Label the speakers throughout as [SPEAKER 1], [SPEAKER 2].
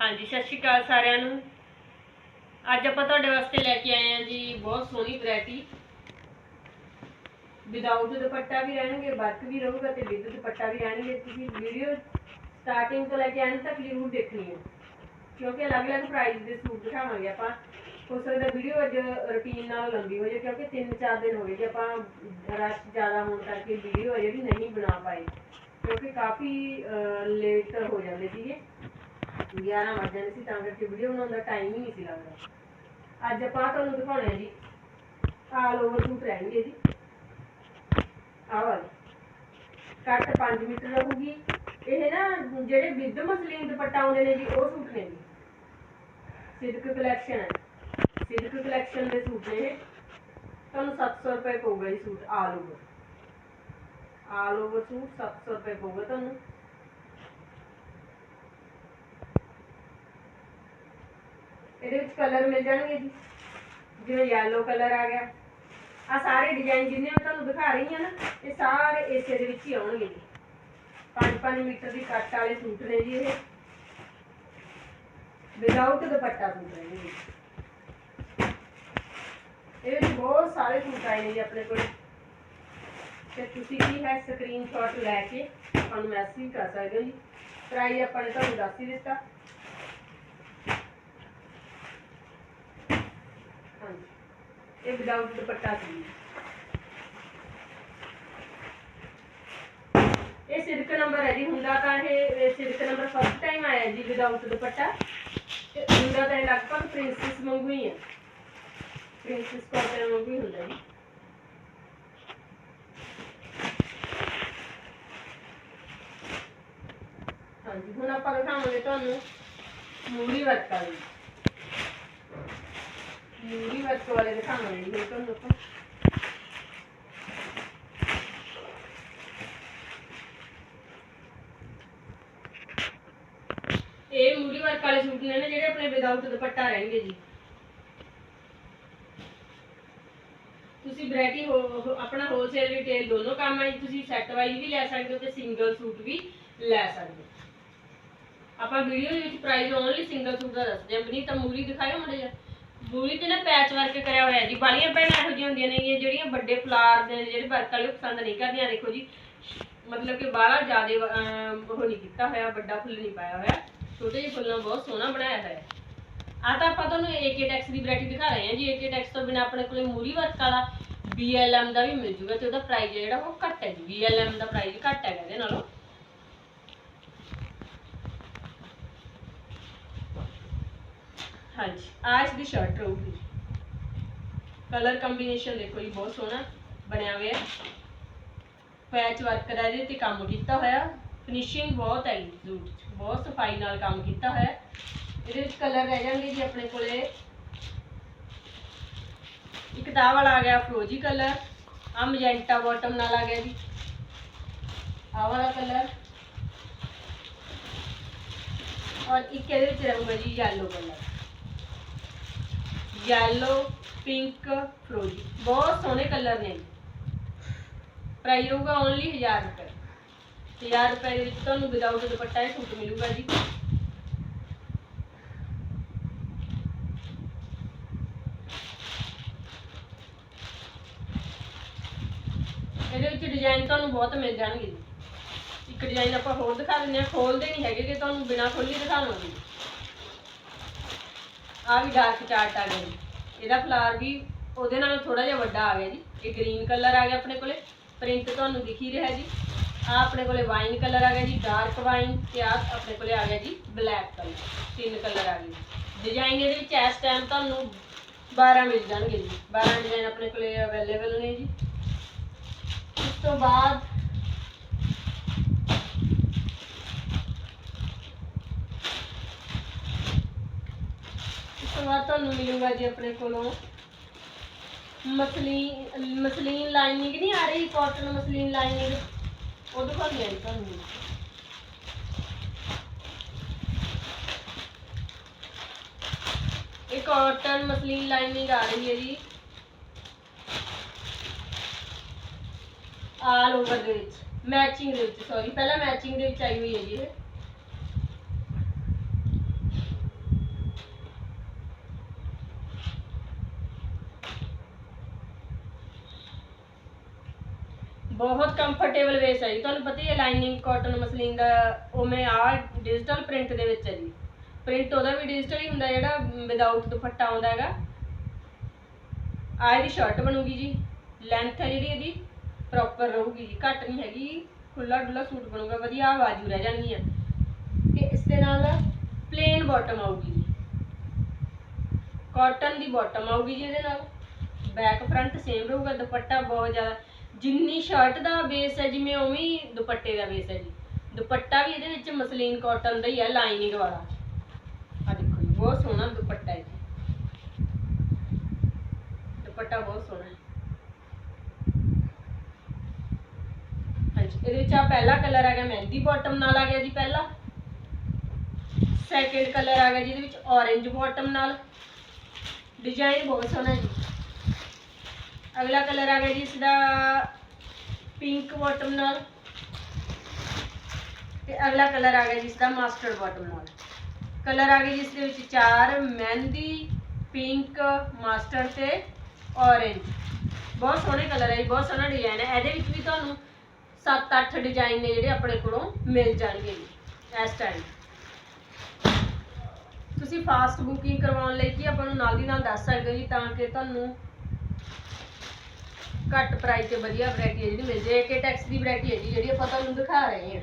[SPEAKER 1] ਹਾਂਜੀ, ਸਤਿ ਸ਼੍ਰੀ ਅਕਾਲ ਸਾਰਿਆਂ ਨੂੰ। ਅੱਜ ਆਪਾਂ ਤੁਹਾਡੇ ਵਾਸਤੇ ਲੈ ਕੇ ਆਏ ਹਾਂ ਜੀ ਬਹੁਤ ਸੋਹਣੀ ਵੈਰਾਈਟੀ। ਵਿਦਆਊਟ ਦੁਪੱਟਾ ਵੀ ਰਹਿਣਗੇ ਵਰਕ ਵੀ ਰਹੂਗਾ ਤੇ ਵਿਦ ਦੁਪੱਟਾ ਵੀ ਰਹਿਣਗੇ। ਤੁਸੀਂ ਵੀਡੀਓ ਸਟਾਰਟਿੰਗ ਤੋਂ ਲੈ ਕੇ ਐਂਡ ਤੱਕ ਜ਼ਰੂਰ ਦੇਖਣੀ ਹੈ। ਕਿਉਂਕਿ ਅਲੱਗ-ਅਲੱਗ ਪ੍ਰਾਈਸ ਦੇ ਸੂਟ ਦਿਖਾਵਾਂਗੇ ਆਪਾਂ। ਹੋ ਸਕਦਾ ਵੀਡੀਓ ਅੱਜ ਰੁਟੀਨ ਨਾਲ ਲੰਬੀ ਹੋ ਜਾਏ, ਕਿਉਂਕਿ 3-4 ਦਿਨ ਹੋ ਗਏ ਜੀ ਆਪਾਂ ਰਸ਼ ਜ਼ਿਆਦਾ ਹੋਣ ਕਰਕੇ ਵੀਡੀਓ ਹੈ ਜਿਹੜੀ ਨਹੀਂ ਬਣਾ ਪਾਏ। ਕਿਉਂਕਿ ਕਾਫੀ ਲੇਟ ਹੋ ਜਾਂਦੇ ਸੀਗੇ। 11 ਵਜ ਜਾਂਦੇ ਸੀ, ਤਾਂ ਕਰਕੇ ਵੀਡੀਓ ਬਣਾਉਣ ਦਾ ਟਾਈਮ ਹੀ ਨਹੀਂ ਸੀ ਲੱਗਦਾ। ਅੱਜ ਆਪਾਂ ਤੁਹਾਨੂੰ ਦਿਖਾਉਣੇ ਆ ਜੀ ਆਲ ਓਵਰ ਸੂਟ ਰਹਿਣਗੇ ਜੀ। ਆਹ ਵਾਲੇ। ਕੱਟ 5 ਮੀਟਰ ਰਹੂਗੀ ਇਹ ਨਾ ਜਿਹੜੇ ਵਿਦ ਮਸਲੀਨ ਦੁਪੱਟਾ ਆਉਂਦੇ ਨੇ ਜੀ, ਉਹ ਸੂਟ ਨੇ ਜੀ। ਸਿਲਕ ਕਲੈਕਸ਼ਨ ਹੈ। ਸਿਲਕ ਕਲੈਕਸ਼ਨ ਦੇ ਸੂਟ ਨੇ ਇਹ। ਤੁਹਾਨੂੰ 700 ਰੁਪਏ ਪਊਗਾ ਜੀ suit all over all over suit 700 ਰੁਪਏ ਪਊਗਾ ਤੁਹਾਨੂੰ। ਇਹਦੇ ਵਿੱਚ ਕਲਰ ਮਿਲ ਜਾਣਗੇ ਜੀ। ਜਿਵੇਂ ਯੈਲੋ ਕਲਰ ਆ ਗਿਆ। ਆ ਸਾਰੇ ਡਿਜ਼ਾਈਨ ਜਿੰਨੇ ਮੈਂ ਤੁਹਾਨੂੰ ਦਿਖਾ ਰਹੀ ਹਾਂ ਨਾ, ਇਹ ਸਾਰੇ ਇਸੇ ਦੇ ਵਿੱਚ ਹੀ ਆਉਣਗੇ ਜੀ। 5-5 ਮੀਟਰ ਦੀ ਕੱਟ ਵਾਲੇ ਸੂਟ ਨੇ ਜੀ ਇਹ। ਵਿਦਆਊਟ ਦੁਪੱਟਾ ਸੂਟ ਹੈ ਜੀ। ਇਹ ਵਿੱਚ ਬਹੁਤ ਸਾਰੇ ਸੂਟ ਆਏ ਨੇ ਜੀ ਆਪਣੇ ਕੋਲ। ਤੇ ਤੁਸੀਂ ਕੀ ਹੈ ਸਕਰੀਨਸ਼ਾਟ ਲੈ ਕੇ ਆਪਾਂ ਮੈਸੇਜ ਕਰ ਸਕਦੇ ਹੋ ਜੀ। ਪ੍ਰਾਈਸ ਆਪਾਂ ਨੇ ਤੁਹਾਨੂੰ ਦੱਸ ਹੀ ਦਿੱਤਾ ਹਾਂਜੀ ਇਹ ਵਿਦਆਊਟ ਦੁਪੱਟਾ ਸੀ। ਇਹ ਸਿਰਕ ਨੰਬਰ ਹੈ ਜੀ, ਹੁੰਦਾ ਤਾਂ ਇਹ ਸਿਰਕ ਨੰਬਰ ਫਸਟ ਟਾਈਮ ਆਇਆ ਜੀ ਵਿਦਆਊਟ ਦੁਪੱਟਾ। ਤੇ ਹੁੰਦਾ ਤਾਂ ਇਹ ਲਗਭਗ ਪ੍ਰਿੰਸੈਸ ਵਾਂਗੂ ਹੀ ਹੈ। ਪ੍ਰਿੰਸੈਸ ਕਾਟਨ ਵਾਂਗੂ ਹੀ ਹੁੰਦਾ ਜੀ। ਹਾਂਜੀ, ਹੁਣ ਆਪਾਂ ਦਿਖਾਵਾਂਗੇ ਤੁਹਾਨੂੰ ਮੂਲੀ ਵਰਕ ਵਾਲੀ ਮੂਲੀ ਵਰਕ ਵਾਲੇ ਦਿਖਾਵਾਂਗੇ ਜੀ ਤੁਹਾਨੂੰ ਆਪਾਂ ਇਹ ਮੂਲੀ ਵਰਕ ਵਾਲੇ ਸੂਟ ਨੇ ਨਾ, ਜਿਹੜੇ ਆਪਣੇ ਵਿਦਆਊਟ ਦੁਪੱਟਾ ਰਹਿਣਗੇ ਜੀ। ਤੁਸੀਂ ਵੈਰਾਈਟੀ ਆਪਣਾ ਹੋਲਸੇਲ ਰਿਟੇਲ ਦੋਨੋਂ ਕੰਮ ਹੈ ਤੁਸੀਂ ਸੈੱਟ ਵਾਈਜ਼ ਵੀ ਲੈ ਸਕਦੇ ਹੋ ਤੇ ਸਿੰਗਲ ਸੂਟ ਵੀ ਲੈ ਸਕਦੇ ਹੋ। ਆਪਾਂ ਵੀਡੀਓ ਦੇ ਵਿੱਚ ਪ੍ਰਾਈਸ ਓਨਲੀ ਸਿੰਗਲ ਸੂਟ ਦਾ ਦੱਸਦੇ ਹਾਂ। ਬਣੀ ਤਾਂ ਮੂਲੀ ਦਿਖਾਇਓ ਮੜੇ ਜਿਹਾ। ਮੂਲੀ ਤੇ ਨਾ ਪੈਚ ਵਰਕ ਕਰਿਆ ਹੋਇਆ ਜੀ। ਬਾਲੀਆਂ ਭੈਣਾਂ ਇਹੋ ਜਿਹੀਆਂ ਹੁੰਦੀਆਂ ਨੇ ਜਿਹੜੀਆਂ ਵੱਡੇ ਫਲਾਰ ਦੇ ਜਿਹੜੇ ਵਰਕ ਵਾਲੇ ਉਹ ਪਸੰਦ ਨਹੀਂ ਕਰਦੀਆਂ, ਦੇਖੋ ਜੀ। ਮਤਲਬ ਕਿ ਬਾਹਲਾ ਜ਼ਿਆਦਾ ਉਹ ਨਹੀਂ ਕੀਤਾ ਹੋਇਆ, ਵੱਡਾ ਫੁੱਲ ਨਹੀਂ ਪਾਇਆ ਹੋਇਆ। ਛੋਟੇ ਜਿਹੇ ਫੁੱਲਾਂ ਬਹੁਤ ਸੋਹਣਾ ਬਣਾਇਆ ਹੋਇਆ ਹੈ। ਆ ਤਾਂ ਆਪਾਂ ਤੁਹਾਨੂੰ ਏਕੇ ਟੈਕਸ ਦੀ ਵੈਰਾਈਟੀ ਦਿਖਾ ਰਹੇ ਹਾਂ ਜੀ। ਏਕੇ ਟੈਕਸ ਤੋਂ ਬਿਨਾ ਆਪਣੇ ਕੋਲੇ ਮੂਰੀ ਵਰਕ ਵਾਲਾ BLM ਦਾ ਵੀ ਮਿਲ ਜੂਗਾ ਤੇ ਉਹਦਾ ਪ੍ਰਾਈਸ ਜਿਹੜਾ ਉਹ ਘੱਟ ਹੈ ਜੀ। BLM ਦਾ ਪ੍ਰਾਈਸ ਘੱਟ ਹੈਗਾ ਇਹਦੇ ਨਾਲੋਂ। ਹਾਂਜੀ ਆ ਇਸ ਦੀ ਸ਼ਰਟ ਰਹੂਗੀ। ਕਲਰ ਕੰਬੀਨੇਸ਼ਨ ਦੇਖੋ ਜੀ, ਬਹੁਤ ਸੋਹਣਾ ਬਣਿਆ ਹੋਇਆ ਪੈਚ ਵਰਕ ਦਾ ਇਹਦੇ ਤੇ ਕੰਮ ਕੀਤਾ ਹੋਇਆ। ਫਿਨਿਸ਼ਿੰਗ ਬਹੁਤ ਹੈ ਜੀ ਸੂਟ 'ਚ। ਬਹੁਤ ਸਫ਼ਾਈ ਨਾਲ ਕੰਮ ਕੀਤਾ ਹੋਇਆ ਇਹਦੇ ਵਿੱਚ ਕਲਰ ਰਹਿ ਜਾਣਗੇ ਜੀ ਆਪਣੇ ਕੋਲੇ। ਇੱਕ ਤਾਂ ਵਾਲਾ ਆ ਗਿਆ ਫਰੋਜੀ ਕਲਰ ਆ ਮੈਜੈਂਟਾ ਬਾਟਮ ਨਾਲ ਆ ਗਿਆ ਜੀ। ਆ ਵਾਲਾ ਕਲਰ ਔਰ ਇੱਕ ਇਹਦੇ ਵਿੱਚ ਰਹੂਗਾ ਜੀ ਯੈਲੋ ਕਲਰ ਯੈਲੋ ਪਿੰਕ ਫਰੋਜੀ ਬਹੁਤ ਸੋਹਣੇ ਕਲਰ ਨੇ। ਪ੍ਰਾਈਸ ਹੋਊਗਾ ਓਨਲੀ 1000 ਰੁਪਏ। 1000 ਰੁਪਏ ਦੇ ਵਿੱਚ ਤੁਹਾਨੂੰ ਵਿਦਆਊਟ ਦੁਪੱਟਾ ਇਹ ਸੂਟ ਮਿਲੂਗਾ ਜੀ। ਇਹਦੇ ਵਿੱਚ ਡਿਜ਼ਾਈਨ ਤੁਹਾਨੂੰ ਬਹੁਤ ਮਿਲ ਜਾਣਗੇ। ਜੀ ਇੱਕ ਡਿਜ਼ਾਈਨ ਆਪਾਂ ਹੋਰ ਦਿਖਾ ਦਿੰਦੇ ਹਾਂ। ਖੋਲਦੇ ਨਹੀਂ ਹੈਗੇ ਕਿ ਤੁਹਾਨੂੰ ਬਿਨਾਂ ਖੋਲੀ ਦਿਖਾਵਾਂਗੇ ਆ ਵੀ ਡਾਰਕ ਚਾਰਟ ਆ ਗਿਆ ਜੀ। ਇਹਦਾ ਫਲਾਰ ਵੀ ਉਹਦੇ ਨਾਲ ਥੋੜਾ ਜਿਹਾ ਵੱਡਾ ਆ ਗਿਆ ਜੀ। ਇਹ ਗ੍ਰੀਨ ਕਲਰ ਆ ਗਿਆ ਆਪਣੇ ਕੋਲੇ। ਪ੍ਰਿੰਟ ਤੁਹਾਨੂੰ ਦਿਖ ਹੀ ਰਿਹਾ ਜੀ। ਆ ਆਪਣੇ ਕੋਲੇ ਵਾਈਨ ਕਲਰ ਆ ਗਿਆ ਜੀ ਡਾਰਕ ਵਾਈਨ ਤੇ ਆ ਆਪਣੇ ਕੋਲੇ ਆ ਗਿਆ ਜੀ ਬਲੈਕ ਕਲਰ ਤਿੰਨ ਕਲਰ ਆ ਗਏ। ਡਿਜ਼ਾਈਨ ਇਹਦੇ ਵਿੱਚ ਇਸ ਟਾਈਮ ਤੁਹਾਨੂੰ 12 ਮਿਲ ਜਾਣਗੇ ਜੀ। 12 ਡਿਜ਼ਾਈਨ ਆਪਣੇ ਕੋਲੇ ਅਵੇਲੇਬਲ ਨੇ ਜੀ। ਉਸ ਤੋਂ ਬਾਅਦ ਉਸ ਤੁਹਾਨੂੰ ਮਿਲੂਗਾ ਜੀ ਆਪਣੇ ਕੋਲੋਂ। ਮਸਲੀਨ ਮਸਲੀਨ ਲਾਈਨਿੰਗ ਨਹੀਂ ਆ ਰਹੀ ਕਾਟਨ ਮਸਲੀਨ ਲਾਈਨਿੰਗ ਉਹ ਦਿਖਾਉਂਦੀ ਆ ਤੁਹਾਨੂੰ। ਇਹ ਕਾਟਨ ਮਸਲੀਨ ਲਾਈਨਿੰਗ ਆ ਰਹੀ ਹੈ ਜੀ। ਆਲ ਓਵਰ ਦੇ ਵਿੱਚ ਮੈਚਿੰਗ ਦੇ ਵਿੱਚ ਸੌਰੀ ਪਹਿਲਾਂ ਮੈਚਿੰਗ ਦੇ ਵਿੱਚ ਆਈ ਹੋਈ ਹੈ ਜੀ ਬਹੁਤ ਕੰਫਰਟੇਬਲ ਵੇਸ ਹੈ ਜੀ। ਤੁਹਾਨੂੰ ਪਤਾ ਹੀ ਹੈ ਲਾਈਨਿੰਗ ਕਾਟਨ ਮਸਲੀਨ ਦਾ, ਉਵੇਂ ਆ ਡਿਜੀਟਲ ਪ੍ਰਿੰਟ ਦੇ ਵਿੱਚ ਹੈ ਜੀ। ਪ੍ਰਿੰਟ ਉਹਦਾ ਵੀ ਡਿਜੀਟਲ ਹੀ ਹੁੰਦਾ ਜਿਹੜਾ ਵਿਦਆਊਟ ਦੁਪੱਟਾ ਆਉਂਦਾ ਹੈਗਾ। ਆ ਇਹਦੀ ਸ਼ਰਟ ਬਣੂਗੀ ਜੀ। ਲੈਂਥ ਹੈ ਜਿਹੜੀ ਇਹਦੀ ਪ੍ਰੋਪਰ ਰਹੂਗੀ ਜੀ। ਘੱਟ ਨਹੀਂ ਹੈਗੀ। ਖੁੱਲਾ ਡੁੱਲਾ ਸੂਟ ਬਣੂਗਾ, ਵਧੀਆ ਬਾਜੂ ਰਹਿ ਜਾਣੀ ਹੈ। ਤੇ ਇਸ ਦੇ ਨਾਲ ਪਲੇਨ ਬਾਟਮ ਆਊਗੀ ਜੀ। ਕਾਟਨ ਦੀ ਬਾਟਮ ਆਊਗੀ ਜੀ ਇਹਦੇ ਨਾਲ। ਬੈਕ ਫਰੰਟ ਸੇਮ ਰਹੂਗਾ, ਦੁਪੱਟਾ ਬਹੁਤ ਜ਼ਿਆਦਾ ਜਿੰਨੀ ਸ਼ਰਟ ਦਾ ਬੇਸ ਹੈ ਜਿਵੇਂ ਉਵੇਂ ਹੀ ਦੁਪੱਟੇ ਦਾ ਬੇਸ ਹੈ ਜੀ। ਦੁਪੱਟਾ ਵੀ ਇਹਦੇ ਵਿੱਚ ਮਸਲੀਨ ਕਾਟਨ ਦਾ ਹੀ ਹੈ ਲਾਈਨਿੰਗ ਵਾਲਾ। ਆ ਦੇਖੋ ਜੀ, ਬਹੁਤ ਸੋਹਣਾ ਦੁਪੱਟਾ ਹੈ ਜੀ। ਦੁਪੱਟਾ ਬਹੁਤ ਸੋਹਣਾ ਹੈ। ਹਾਂਜੀ, ਇਹਦੇ ਵਿੱਚ ਆ ਪਹਿਲਾ ਕਲਰ ਆ ਗਿਆ, ਮਹਿੰਦੀ ਬਾਟਮ ਨਾਲ ਆ ਗਿਆ ਜੀ ਪਹਿਲਾ। ਸੈਕਿੰਡ ਕਲਰ ਆ ਗਿਆ ਜਿਹਦੇ ਵਿੱਚ orange ਬਾਟਮ ਨਾਲ। ਡਿਜ਼ਾਈਨ ਬਹੁਤ ਸੋਹਣਾ ਹੈ ਜੀ। ਅਗਲਾ ਕਲਰ ਆ ਗਿਆ ਜੀ ਇਸ ਦਾ ਪਿੰਕ ਬਾਟਮ ਨਾਲ। ਤੇ ਅਗਲਾ ਕਲਰ ਆ ਗਿਆ ਜੀ ਇਸ ਦਾ ਮਾਸਟਰਡ ਬਾਟਮ ਨਾਲ। ਕਲਰ ਆ ਗਏ ਜਿਸ ਦੇ ਵਿੱਚ ਚਾਰ ਮਹਿੰਦੀ ਪਿੰਕ ਮਾਸਟਰਡ ਤੇ orange ਬਹੁਤ ਸੋਹਣੇ ਕਲਰ ਹੈ ਜੀ, ਬਹੁਤ ਸੋਹਣਾ ਡਿਜ਼ਾਈਨ ਹੈ ਇਹਦੇ ਵਿੱਚ ਵੀ ਤੁਹਾਨੂੰ 7-8 ਡਿਜ਼ਾਈਨ ਨੇ ਜਿਹੜੇ ਆਪਣੇ ਕੋਲੋਂ ਮਿਲ ਜਾਣਗੇ ਜੀ, ਇਸ ਟਾਈਮ ਤੁਸੀਂ ਫਾਸਟ ਬੁਕਿੰਗ ਕਰਵਾਉਣ ਲਈ ਕੀ ਆਪਾਂ ਨੂੰ ਨਾਲ ਦੀ ਨਾਲ ਦੱਸ ਸਕਦੇ ਹੋ ਜੀ, ਤਾਂ ਕਿ ਤੁਹਾਨੂੰ ਘੱਟ ਪ੍ਰਾਈਸ ਤੇ ਵਧੀਆ ਵੈਰਾਈਟੀ ਹੈ ਜਿਹੜੀ ਮਿਲ ਜੇ ਕੇ ਟੈਕਸ ਦੀ ਵੈਰਾਈਟੀ ਹੈ ਜੀ, ਜਿਹੜੀ ਆਪਾਂ ਤੁਹਾਨੂੰ ਦਿਖਾ ਰਹੇ ਹਾਂ।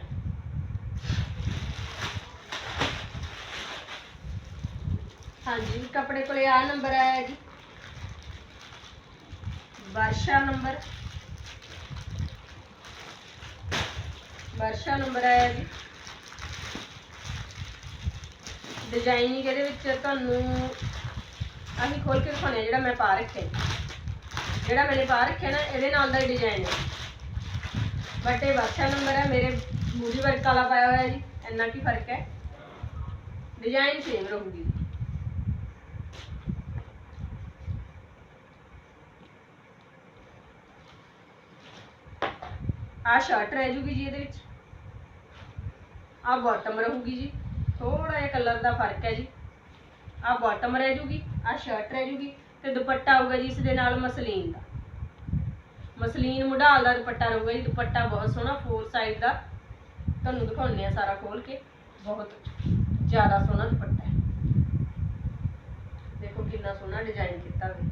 [SPEAKER 1] ਹਾਂਜੀ, ਕੱਪੜੇ ਕੋਲੇ ਆ ਨੰਬਰ ਆਇਆ ਜੀ। ਵਰਸ਼ਾ ਨੰਬਰ ਵਰਸ਼ਾ ਨੰਬਰ ਆਇਆ ਜੀ। ਡਿਜ਼ਾਈਨਿੰਗ ਇਹਦੇ ਵਿੱਚ ਤੁਹਾਨੂੰ ਅਸੀਂ ਖੋਲ ਕੇ ਦਿਖਾਉਣੇ ਆ ਜਿਹੜਾ ਮੈਂ ਪਾ ਰੱਖਿਆ ਜਿਹੜਾ ਮੈਨੇ ਪਾ ਰੱਖਿਆ ਨਾ, ਇਹਦੇ ਨਾਲ ਦਾ ਹੀ ਡਿਜ਼ਾਈਨ ਹੈ ਬਟ ਇਹ ਵਰਸ਼ਾ ਨੰਬਰ ਹੈ ਮੇਰੇ ਮੂਰੀ ਵਰਕ ਵਾਲਾ ਪਾਇਆ ਹੋਇਆ ਜੀ, ਇੰਨਾ ਕੀ ਫ਼ਰਕ ਹੈ? ਡਿਜ਼ਾਈਨ ਸੇਮ ਰਹੂਗੀ। ਆ ਸ਼ਰਟ ਰਹਿ ਜੂਗੀ ਜੀ ਇਹਦੇ ਵਿੱਚ। ਆ ਬਾਟਮ ਰਹੂਗੀ ਜੀ। ਥੋੜਾ ਜਿਹਾ ਕਲਰ ਦਾ ਫ਼ਰਕ ਹੈ ਜੀ। ਆ ਬਾਟਮ ਰਹਿ ਜੂਗੀ ਆ ਸ਼ਰਟ ਰਹਿ ਜੂਗੀ। ਤੇ ਦੁਪੱਟਾ ਆਊਗਾ ਜੀ ਇਸ ਦੇ ਨਾਲ ਮਸਲੀਨ ਦਾ। ਮਸਲੀਨ ਮੁਢਾਲ ਦਾ ਦੁਪੱਟਾ ਰਹੂਗਾ ਜੀ, ਦੁਪੱਟਾ ਬਹੁਤ ਸੋਹਣਾ ਫੋਰ ਸਾਈਡ ਦਾ। ਤੁਹਾਨੂੰ ਦਿਖਾਉਂਦੇ ਆ ਸਾਰਾ ਖੋਲ ਕੇ। ਬਹੁਤ ਜ਼ਿਆਦਾ ਸੋਹਣਾ ਦੁਪੱਟਾ ਹੈ। ਦੇਖੋ ਕਿੰਨਾ ਸੋਹਣਾ ਡਿਜ਼ਾਈਨ ਕੀਤਾ ਹੋਇਆ।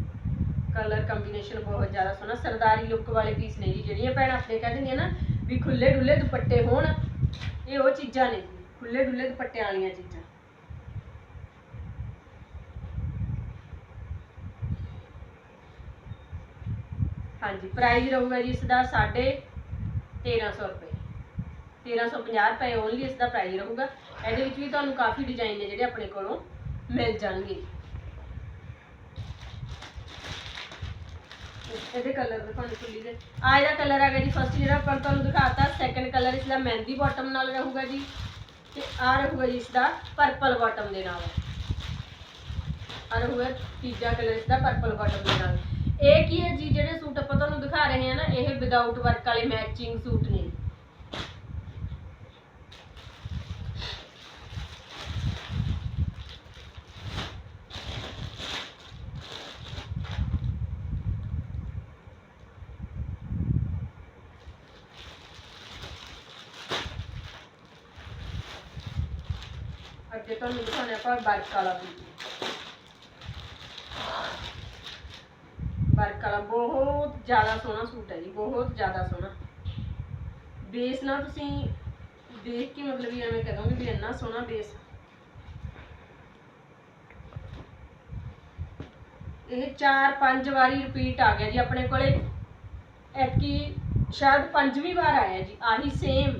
[SPEAKER 1] ਕਲਰ ਕੰਬੀਨੇਸ਼ਨ ਬਹੁਤ ਜ਼ਿਆਦਾ ਸੋਹਣਾ। ਸਰਦਾਰੀ ਲੁੱਕ ਵਾਲੇ ਪੀਸ ਨੇ ਜੀ, ਜਿਹੜੀਆਂ ਭੈਣਾਂ ਆਪਣੇ ਕਹਿ ਦਿੰਦੀਆਂ ਨਾ ਵੀ ਖੁੱਲੇ ਡੁੱਲੇ ਦੁਪੱਟੇ ਹੋਣ, ਇਹ ਉਹ ਚੀਜ਼ਾਂ ਨੇ ਜੀ ਖੁੱਲੇ ਡੁੱਲੇ ਦੁਪੱਟਿਆਂ ਵਾਲੀਆਂ ਚੀਜ਼ਾਂ। ਹਾਂਜੀ ਪ੍ਰਾਈਸ ਰਹੂਗਾ ਜੀ ਇਸ ਦਾ 1350 ਰੁਪਏ। 1350 ਰੁਪਏ ਓਨਲੀ ਇਸ ਦਾ ਪ੍ਰਾਈਸ ਰਹੂਗਾ। ਇਹਦੇ ਵਿੱਚ ਵੀ ਤੁਹਾਨੂੰ ਕਾਫੀ ਡਿਜ਼ਾਈਨ ਨੇ ਜਿਹੜੇ ਆਪਣੇ ਕੋਲੋਂ ਮਿਲ ਜਾਣਗੇ। ਇਹਦੇ ਕਲਰ ਤੁਹਾਨੂੰ ਖੁੱਲੀ ਦੇ ਆ ਇਹਦਾ ਕਲਰ ਆ ਗਿਆ ਜੀ ਫਸਟ ਜਿਹੜਾ ਆਪਾਂ ਤੁਹਾਨੂੰ ਦਿਖਾਤਾ ਸੈਕੰਡ ਕਲਰ ਇਸ ਦਾ ਮਹਿੰਦੀ ਬਾਟਮ ਨਾਲ ਰਹੂਗਾ ਜੀ। ਤੇ ਆ ਰਹੂਗਾ ਜੀ ਇਸ ਦਾ ਪਰਪਲ ਬਾਟਮ ਦੇ ਨਾਲ। ਆ ਰਹੂਗਾ ਤੀਜਾ ਕਲਰ ਇਸ ਦਾ ਪਰਪਲ ਬਾਟਮ ਦੇ ਨਾਲ। ਇਹ ਕੀ ਹੈ ਜੀ, ਜਿਹੜੇ ਸੂਟ ਆਪਾਂ ਤੁਹਾਨੂੰ ਦਿਖਾ ਰਹੇ ਹਾਂ ਨਾ, ਇਹ ਵਿਦਆਊਟ ਵਰਕ ਵਾਲੇ ਮੈਚਿੰਗ ਸੂਟ ਨੇ। ਅੱਗੇ ਤੁਹਾਨੂੰ ਦਿਖਾਉਣਾ ਆਪਾਂ ਵਰਕ ਵਾਲਾ ਸੂਟ ਵਰਕ ਵਾਲਾ ਬਹੁਤ ਜ਼ਿਆਦਾ ਸੋਹਣਾ ਸੂਟ ਹੈ ਜੀ, ਬਹੁਤ ਜ਼ਿਆਦਾ ਸੋਹਣਾ। ਬੇਸ ਨਾ ਤੁਸੀਂ ਦੇਖ ਕੇ ਮਤਲਬ ਵੀ ਐਵੇਂ ਕਹੋਗੇ ਵੀ ਇੰਨਾ ਸੋਹਣਾ ਬੇਸ। ਇਹ ਚਾਰ ਪੰਜ ਵਾਰੀ ਰਿਪੀਟ ਆ ਗਿਆ ਜੀ ਆਪਣੇ ਕੋਲੇ। ਐਤਕੀ ਸ਼ਾਇਦ ਪੰਜਵੀਂ ਵਾਰ ਆਇਆ ਜੀ, ਆਹੀ ਸੇਮ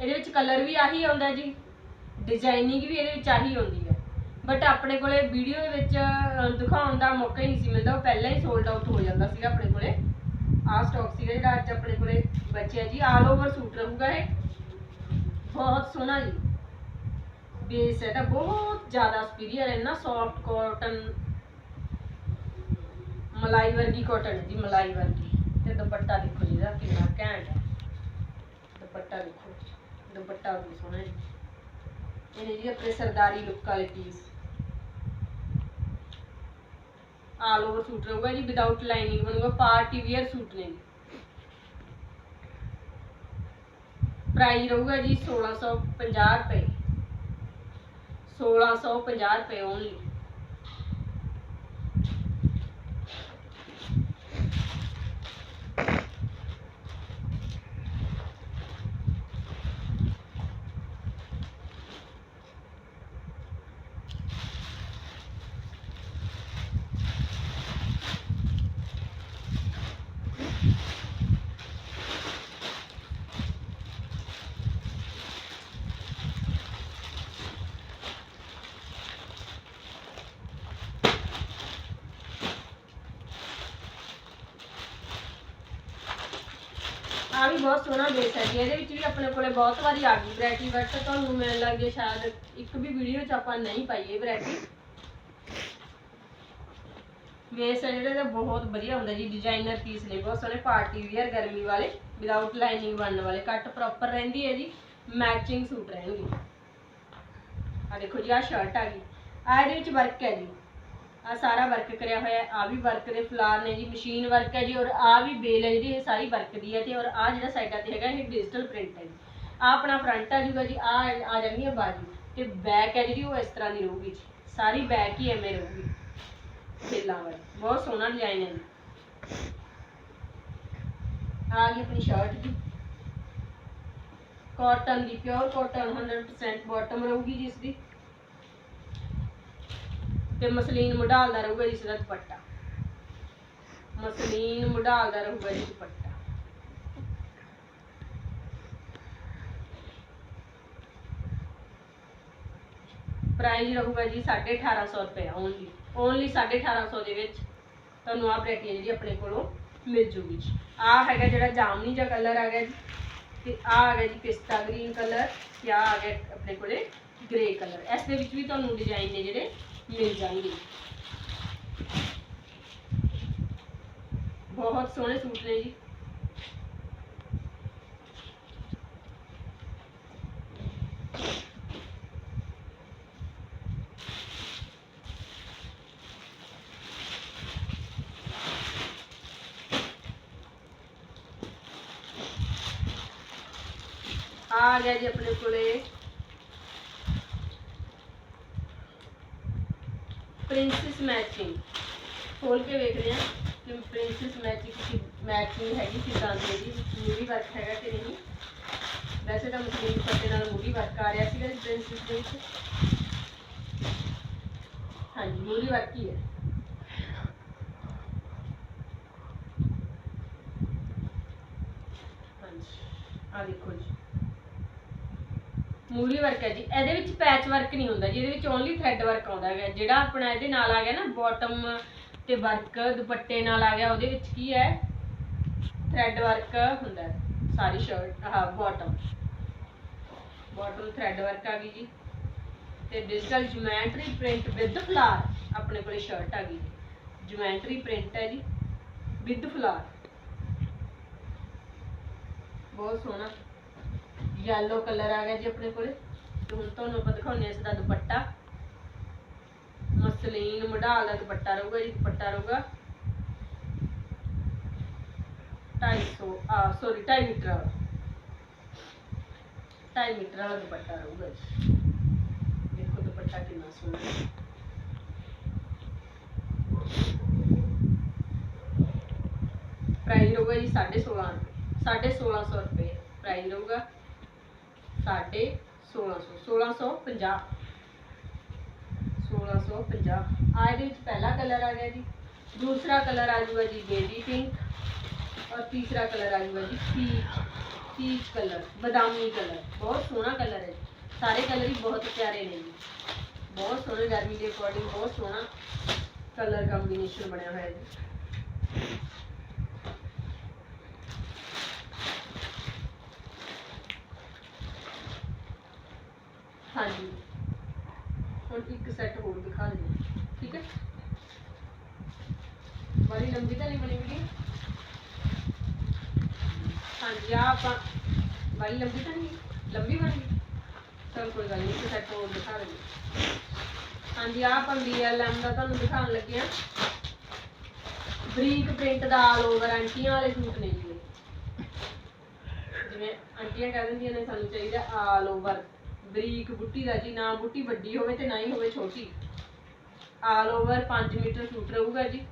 [SPEAKER 1] ਇਹਦੇ ਵਿੱਚ ਕਲਰ ਵੀ ਆਹੀ ਆਉਂਦਾ ਜੀ ਡਿਜ਼ਾਈਨਿੰਗ ਵੀ ਇਹਦੇ ਵਿੱਚ ਆਹੀ ਆਉਂਦੀ ਹੈ। ਬਟ ਆਪਣੇ ਕੋਲੇ ਵੀਡੀਓ ਦੇ ਵਿੱਚ ਦਿਖਾਉਣ ਦਾ ਮੌਕਾ ਹੀ ਨਹੀਂ ਸੀ ਮਿਲਦਾ, ਉਹ ਪਹਿਲਾਂ ਹੀ ਸੋਲਡ ਆਊਟ ਹੋ ਜਾਂਦਾ ਸੀਗਾ ਆਪਣੇ ਕੋਲੇ। ਆਹ ਸਟਾਕ ਸੀਗਾ ਜਿਹੜਾ ਅੱਜ ਆਪਣੇ ਕੋਲੇ ਬਚਿਆ ਜੀ ਆਲ ਓਵਰ ਸੂਟ ਰਹੂਗਾ ਇਹ। ਬਹੁਤ ਸੋਹਣਾ ਜੀ। ਬੇਸ ਹੈ ਬਹੁਤ ਜ਼ਿਆਦਾ ਸੁਪੀਰੀਅਰ ਹੈ ਨਾ ਸੌਫਟ ਕਾਟਨ ਮਲਾਈ ਵਰਗੀ ਕਾਟਨ ਜੀ, ਮਲਾਈ ਵਰਗੀ। ਤੇ ਦੁਪੱਟਾ ਦੇਖੋ ਜੀ, ਇਹਦਾ ਕਿੰਨਾ ਘੈਂਟ ਹੈ। ਦੁਪੱਟਾ ਦੇਖੋ, ਦੁਪੱਟਾ ਵੀ ਸੋਹਣਾ ਹੈ। ਇਹ ਜੀ ਆਪਣੇ ਸਰਦਾਰੀ ਲੁੱਕ ਵਾਲੇ ਪੀਸ ਆਲ ਓਵਰ ਸੂਟ ਰਹੂਗਾ ਜੀ ਵਿਦਆਊਟ ਲਾਈਨਿੰਗ ਬਣੂਗਾ ਪਾਰਟੀ ਵੇਅਰ ਸੂਟ ਨੇ। ਪ੍ਰਾਈਸ ਰਹੂਗਾ ਜੀ 1650 ਰੁਪਏ। 1650 ਰੁਪਏ ਓਨਲੀ ਆ ਵੀ ਬਹੁਤ ਸੋਹਣਾ ਬੇਸ ਹੈ ਜੀ। ਇਹਦੇ ਵਿੱਚ ਵੀ ਆਪਣੇ ਕੋਲੇ ਬਹੁਤ ਵਾਰੀ ਆ ਗਈ ਵੈਰਾਈਟੀ ਬਟ ਤੁਹਾਨੂੰ ਮੈਨੂੰ ਲੱਗਦਾ ਸ਼ਾਇਦ ਇੱਕ ਵੀ ਵੀਡੀਓ 'ਚ ਆਪਾਂ ਨਹੀਂ ਪਾਈ ਇਹ ਵੈਰਾਈਟੀ ਬੇਸ ਹੈ ਜਿਹੜੇ ਬਹੁਤ ਵਧੀਆ ਹੁੰਦਾ ਜੀ। ਡਿਜ਼ਾਈਨਰ ਪੀਸ ਨੇ, ਬਹੁਤ ਸੋਹਣੇ ਪਾਰਟੀ ਵੀਅਰ ਗਰਮੀ ਵਾਲੇ ਵਿਦਆਊਟ ਲਾਈਨਿੰਗ ਬਣਨ ਵਾਲੇ। ਕੱਟ ਪ੍ਰੋਪਰ ਰਹਿੰਦੀ ਹੈ ਜੀ ਮੈਚਿੰਗ ਸੂਟ ਰਹਿਣਗੇ। ਆ ਦੇਖੋ ਜੀ ਆ ਸ਼ਰਟ ਆ ਗਈ। ਆ ਇਹਦੇ ਵਿੱਚ ਵਰਕ ਹੈ ਜੀ। ਆ ਸਾਰਾ ਵਰਕ ਕਰਿਆ ਹੋਇਆ ਹੈ, ਆ ਵੀ ਵਰਕ ਦੇ ਫਲਾਰ ਨੇ ਜੀ ਮਸ਼ੀਨ ਵਰਕ ਹੈ ਜੀ, ਔਰ ਆ ਵੀ ਬੇਲ ਹੈ ਜਿਹੜੀ, ਇਹ ਸਾਰੀ ਵਰਕ ਦੀ ਹੈ ਤੇ ਔਰ ਆ ਜਿਹੜਾ ਸਾਈਡਾਂ ਤੇ ਹੈਗਾ, ਇਹ ਡਿਜੀਟਲ ਪ੍ਰਿੰਟ ਹੈ ਜੀ। ਆ ਆਪਣਾ ਫਰੰਟ ਆ ਜੂਗਾ ਜੀ, ਆ ਆ ਜਾਣੀ ਹੈ ਬਾਜੂ ਤੇ ਬੈਕ ਹੈ ਜਿਹੜੀ, ਉਹ ਇਸ ਤਰ੍ਹਾਂ ਦੀ ਰਹੂਗੀ ਜੀ। ਸਾਰੀ ਬੈਕ ਹੀ ਐਵੇਂ ਰਹੂਗੀ। ਬੇਲਾਂ ਵਾਲੀ, ਬਹੁਤ ਸੋਹਣਾ ਡਿਜ਼ਾਈਨ ਹੈ ਜੀ। ਆ ਗਈ ਆਪਣੀ ਸ਼ਰਟ ਦੀ ਕਾਟਨ ਦੀ ਪਿਓਰ ਕਾਟਨ 100% ਬਾਟਮ ਰਹੂਗੀ ਜੀ ਇਸ ਦੀ। ਤੇ ਮਸਲੀਨ ਮਡਾਲ ਰਹੂਗਾ ਜੀ ਇਸ ਦਾ ਦੁਪੱਟਾ ਮਸਲੀਨ ਮਡਾਲ ਰਹੂਗਾ ਜੀ ਦੁਪੱਟਾ ਪ੍ਰਾਈਸ ਰਹੂਗਾ ਜੀ 1850 ਰੁਪਏ ਓਨਲੀ ਓਨਲੀ 1850 ਦੇ ਵਿੱਚ ਤੁਹਾਨੂੰ ਆਹ ਵੈਰਾਈਟੀ ਜਿਹੜੀ ਆਪਣੇ ਕੋਲੋਂ ਮਿਲ ਜੂਗੀ ਜੀ। ਆਹ ਹੈਗਾ ਜਿਹੜਾ ਜਾਮਨੀ ਜਿਹਾ ਕਲਰ ਆ ਗਿਆ ਜੀ। ਤੇ ਆਹ ਆ ਗਿਆ ਜੀ ਪਿਸਤਾ ਗ੍ਰੀਨ ਕਲਰ ਤੇ ਆਹ ਆ ਗਿਆ ਆਪਣੇ ਕੋਲੇ ਗ੍ਰੇ ਕਲਰ ਇਸ ਦੇ ਵਿੱਚ ਵੀ ਤੁਹਾਨੂੰ ਡਿਜ਼ਾਈਨ ਨੇ ਜਿਹੜੇ ਮਿਲ ਜਾਣਗੇ। ਬਹੁਤ ਸੋਹਣੇ ਸੂਟ ਨੇ ਜੀ। ਆ ਗਿਆ ਜੀ ਆਪਣੇ ਕੋਲੇ ਪ੍ਰਿੰਸੈਸ ਮੈਚਿੰਗ ਖੋਲ ਕੇ ਵੇਖ ਰਹੇ ਹਾਂ ਕਿ ਪ੍ਰਿੰਸੈਸ ਮੈਚਿੰਗ ਕੀ ਮੈਚਿੰਗ ਹੈਗੀ ਕਿਦਾਂ ਦੀ ਵਰਕ ਹੈਗਾ ਕਿ ਨਹੀਂ? ਵੈਸੇ ਤਾਂ ਮਸ਼ੀਨ ਪੱਤੇ ਨਾਲ ਮੂਵੀ ਵਰਕ ਆ ਰਿਹਾ ਸੀਗਾ ਪ੍ਰਿੰਸੈਸ ਦੇ ਵਿੱਚ ਹਾਂਜੀ ਮੂਵੀ ਵਰਕ ਹੀ ਹੈ। ਆ ਦੇਖੋ ਜੀ। ਮੂਲੀ ਵਰਕ ਹੈ ਜੀ। ਇਹਦੇ ਵਿੱਚ ਪੈਚ ਵਰਕ ਨਹੀਂ ਹੁੰਦਾ ਜੀ, ਇਹਦੇ ਵਿੱਚ ਓਨਲੀ ਥ੍ਰੈਡ ਵਰਕ ਆਉਂਦਾ ਹੈਗਾ। ਜਿਹੜਾ ਆਪਣਾ ਇਹਦੇ ਨਾਲ ਆ ਗਿਆ ਨਾ ਬਾਟਮ ਤੇ ਵਰਕ ਦੁਪੱਟੇ ਨਾਲ ਆ ਗਿਆ, ਉਹਦੇ ਵਿੱਚ ਕੀ ਹੈ? ਥ੍ਰੈਡ ਵਰਕ ਹੁੰਦਾ ਸਾਰੀ ਸ਼ਰਟ ਆਹ ਬਾਟਮ ਬਾਟਮ ਥ੍ਰੈਡ ਵਰਕ ਆ ਗਈ ਜੀ। ਤੇ digital geometry print with flower ਆਪਣੇ ਕੋਲੇ ਸ਼ਰਟ ਆ ਗਈ। ਜਿਓਮੈਟਰੀ ਪ੍ਰਿੰਟ ਹੈ ਜੀ ਵਿਦ ਫਲਾਰ ਬਹੁਤ ਸੋਹਣਾ। ਯੈਲੋ ਕਲਰ ਆ ਗਿਆ ਜੀ ਆਪਣੇ ਕੋਲੇ। ਹੁਣ ਤੁਹਾਨੂੰ ਆਪਾਂ ਦਿਖਾਉਂਦੇ ਹਾਂ ਇਸ ਦਾ ਦੁਪੱਟਾ। ਮਸਲੀਨ ਮਡਾਲ ਦਾ ਦੁਪੱਟਾ ਰਹੂਗਾ ਜੀ, ਦੁਪੱਟਾ ਰਹੂਗਾ। 250 ਆ ਸੌਰੀ 2.5 ਮੀਟਰ ਵਾਲਾ 2.5 ਮੀਟਰ ਵਾਲਾ ਦੁਪੱਟਾ ਰਹੂਗਾ ਜੀ ਦੇਖੋ ਦੁਪੱਟਾ ਕਿੰਨਾ ਸੋਹਣਾ ਹੈ। ਪ੍ਰਾਈਸ ਰਹੂਗਾ ਜੀ 16.5 1650 ਰੁਪਏ ਪ੍ਰਾਈਸ ਰਹੂਗਾ ਸਾਢੇ 1600 1650 1650 ਆ ਇਹਦੇ ਵਿੱਚ ਪਹਿਲਾ ਕਲਰ ਆ ਗਿਆ ਜੀ ਦੂਸਰਾ ਕਲਰ ਆ ਜਾਊਗਾ ਜੀ ਬੇਬੀ ਪਿੰਕ ਔਰ ਤੀਸਰਾ ਕਲਰ ਆ ਜਾਊਗਾ ਜੀ ਪੀਚ ਪੀਚ ਕਲਰ ਬਦਾਮੀ ਕਲਰ ਬਹੁਤ ਸੋਹਣਾ ਕਲਰ ਹੈ ਜੀ। ਸਾਰੇ ਕਲਰ ਹੀ ਬਹੁਤ ਪਿਆਰੇ ਨੇ ਜੀ ਬਹੁਤ ਸੋਹਣੇ ਗਰਮੀ ਦੇ ਅਕੋਰਡਿੰਗ ਬਹੁਤ ਸੋਹਣਾ ਕਲਰ ਕੰਬੀਨੇਸ਼ਨ ਬਣਿਆ ਹੋਇਆ ਹੈ ਜੀ ਹਾਂਜੀ ਹੁਣ ਇੱਕ ਸੈੱਟ ਹੋਰ ਦਿਖਾ ਦਿਓ ਠੀਕ ਹੈ ਬੜੀ ਲੰਬੀ ਤਾਂ ਨਹੀਂ ਬਣੀ ਵੀਡੀਓ ਹਾਂਜੀ ਆ ਆਪਾਂ ਬਾਈ ਲੰਬੀ ਤਾਂ ਨਹੀਂ, ਲੰਬੀ ਬਣ ਗਈ ਚਲ ਕੋਈ ਗੱਲ ਨਹੀਂ ਇੱਕ ਸੈੱਟ ਹੋਰ ਦਿਖਾ ਦਿਓ ਹਾਂਜੀ ਆ ਆਪਾਂ BLM ਦਾ ਤੁਹਾਨੂੰ ਦਿਖਾਉਣ ਲੱਗੇ ਆ ਬਰੀਕ ਪ੍ਰਿੰਟ ਦਾ ਆਲ ਓਵਰ ਆਂਟੀਆਂ ਵਾਲੇ ਸੂਟ ਨੇ ਜੀ ਜਿਵੇਂ ਆਂਟੀਆਂ ਕਹਿ ਦਿੰਦੀਆਂ ਨੇ, ਸਾਨੂੰ ਚਾਹੀਦਾ ਆਲ ਓਵਰ ਬਰੀਕ ਬੁੱਟੀ ਦਾ ਜੀ, ਨਾ ਬੁੱਟੀ ਵੱਡੀ ਹੋਵੇ ਤੇ ਨਾ ਹੀ ਹੋਵੇ ਛੋਟੀ। ਆਲ ਓਵਰ 5 ਮੀਟਰ ਸੂਟ ਰਹੂਗਾ ਜੀ।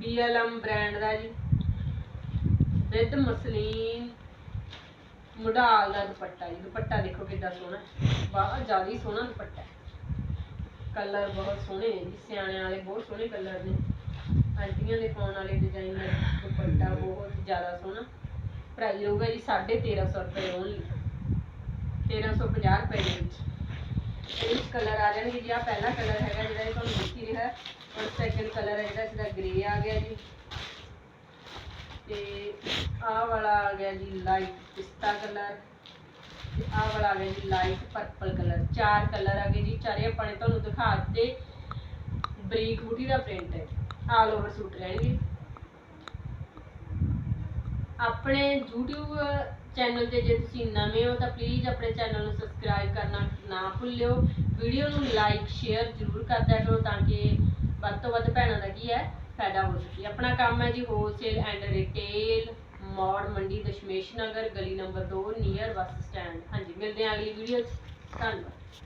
[SPEAKER 1] BLM ਬ੍ਰਾਂਡ ਦਾ ਜੀ। ਵਿਦ ਮਸਲੀਨ ਮੁਡਾਲ ਦਾ ਦੁਪੱਟਾ ਜੀ ਦੁਪੱਟਾ ਦੇਖੋ ਕਿੱਡਾ ਸੋਹਣਾ। ਬਹੁਤ ਜ਼ਿਆਦਾ ਸੋਹਣਾ ਦੁਪੱਟਾ ਕਲਰ ਬਹੁਤ ਸੋਹਣੇ ਨੇ ਜੀ ਸਿਆਣਿਆਂ ਵਾਲੇ ਬਹੁਤ ਸੋਹਣੇ ਕਲਰ ਨੇ। ਆਂਟੀਆਂ ਦੇ ਪਾਉਣ ਵਾਲੇ ਡਿਜ਼ਾਈਨ ਦਾ ਦੁਪੱਟਾ ਬਹੁਤ ਜ਼ਿਆਦਾ ਸੋਹਣਾ। ਪ੍ਰਾਈਸ ਹੋਊਗਾ ਜੀ 1350 ਰੁਪਏ ਓਨਲੀ 1350 ਰੁਪਏ ਦੇ ਵਿੱਚ। ਇਹ ਕਲਰ ਆ ਜਾਣਗੇ ਜੀ। ਆ ਪਹਿਲਾ ਕਲਰ ਹੈਗਾ ਜਿਹੜਾ ਇਹ ਤੁਹਾਨੂੰ ਦਿਖ ਹੀ ਰਿਹਾ। ਹੈ ਔਰ ਸੈਕੰਡ ਕਲਰ ਹੈ ਜਿਹੜਾ ਇਸਦਾ ਗ੍ਰੇ ਆ ਗਿਆ ਜੀ। ਤੇ ਆਹ ਵਾਲਾ ਆ ਗਿਆ ਜੀ ਲਾਈਟ ਪਿਸਤਾ ਕਲਰ ਤੇ ਆਹ ਵਾਲਾ ਆ ਗਿਆ ਜੀ ਲਾਈਟ ਪਰਪਲ ਕਲਰ ਚਾਰ ਕਲਰ ਆ ਗਏ ਜੀ। ਚਾਰੇ ਆਪਾਂ ਨੇ ਤੁਹਾਨੂੰ ਦਿਖਾ ਦਿੱਤੇ। ਬਰੀਕ ਬੂਟੀ ਦਾ ਪ੍ਰਿੰਟ ਹੈ। ਆਲ ਓਵਰ ਸੂਟ ਰਹਿਣਗੇ। ਆਪਣੇ YouTube ਚੈਨਲ ਤੇ ਜੇ ਤੁਸੀਂ ਨਵੇਂ ਹੋ ਤਾਂ ਪਲੀਜ਼ ਆਪਣੇ ਚੈਨਲ ਨੂੰ ਸਬਸਕ੍ਰਾਈਬ ਕਰਨਾ ਨਾ ਭੁੱਲਿਓ। ਵੀਡੀਓ ਨੂੰ ਲਾਈਕ ਸ਼ੇਅਰ ਜ਼ਰੂਰ ਕਰਦਿਆ ਕਰੋ ਤਾਂ ਕਿ ਵੱਧ ਤੋਂ ਵੱਧ ਭੈਣਾਂ ਦਾ ਕੀ ਹੈ ਫਾਇਦਾ ਹੋ ਸਕੇ। ਆਪਣਾ ਕੰਮ ਹੈ ਜੀ ਹੋਲਸੇਲ ਐਂਡ ਰਿਟੇਲ ਮੌੜ, ਮੰਡੀ, ਦਸ਼ਮੇਸ਼ ਨਗਰ, ਗਲੀ ਨੰਬਰ 2 ਨੀਅਰ ਬੱਸ ਸਟੈਂਡ ਹਾਂਜੀ, ਮਿਲਦੇ ਹਾਂ ਅਗਲੀ ਵੀਡੀਓ 'ਚ। ਧੰਨਵਾਦ।